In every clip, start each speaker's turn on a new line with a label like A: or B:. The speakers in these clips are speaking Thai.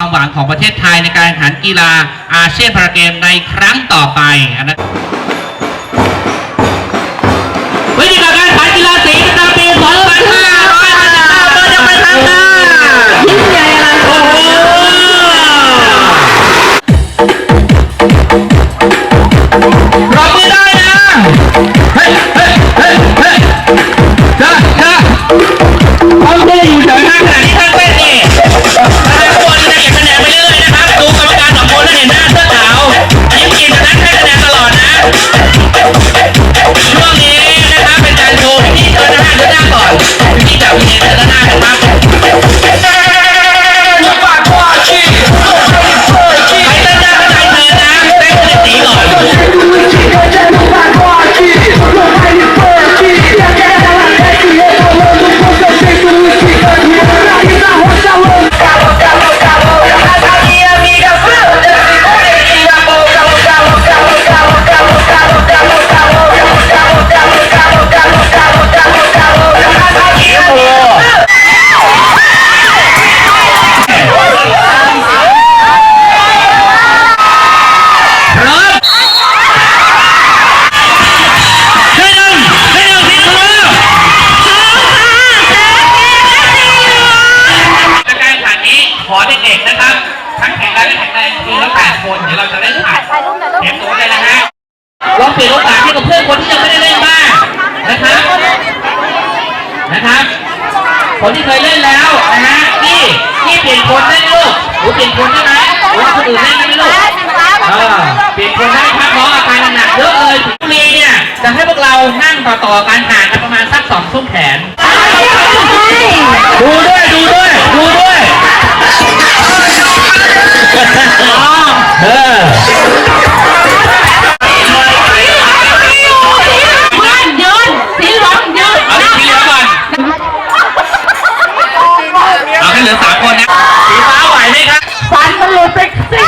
A: ความหวังของประเทศไทยในการแข่งขันกีฬาอาเซียนพาราเกมในครั้งต่อไปอันนั้น อเด็กๆนะครับ ทั้งแข็งแรงและแข็งแรงทีละแปดคนเดี๋ยวเราจะเล่นผ่านเตรียมตัวเลยนะฮะลองเปลี่ยนโอกาสให้กับเพื่อนคนที่ยังไม่ได้เล่นบ้างนะครับ นะครับ คนที่เคยเล่นแล้วนะฮะนี่นี่เปลี่ยนคนได้ลูกหรือเปลี่ยนคนได้ไหมหรือว่าคนอื่นเล่นได้ไหมลูกเออเปลี่ยนคนได้ครับเพราะอาการหนักเยอะเลยถึงบุรีเนี่ยจะให้พวกเรานั่งต่อต่อๆกันห่างกันประมาณสักสองช่วงแขน เอาให้เหลือสามคนนะสีฟ้าไหวไหมครับ
B: ฟันมันหลุดไปสิ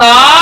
B: Oh!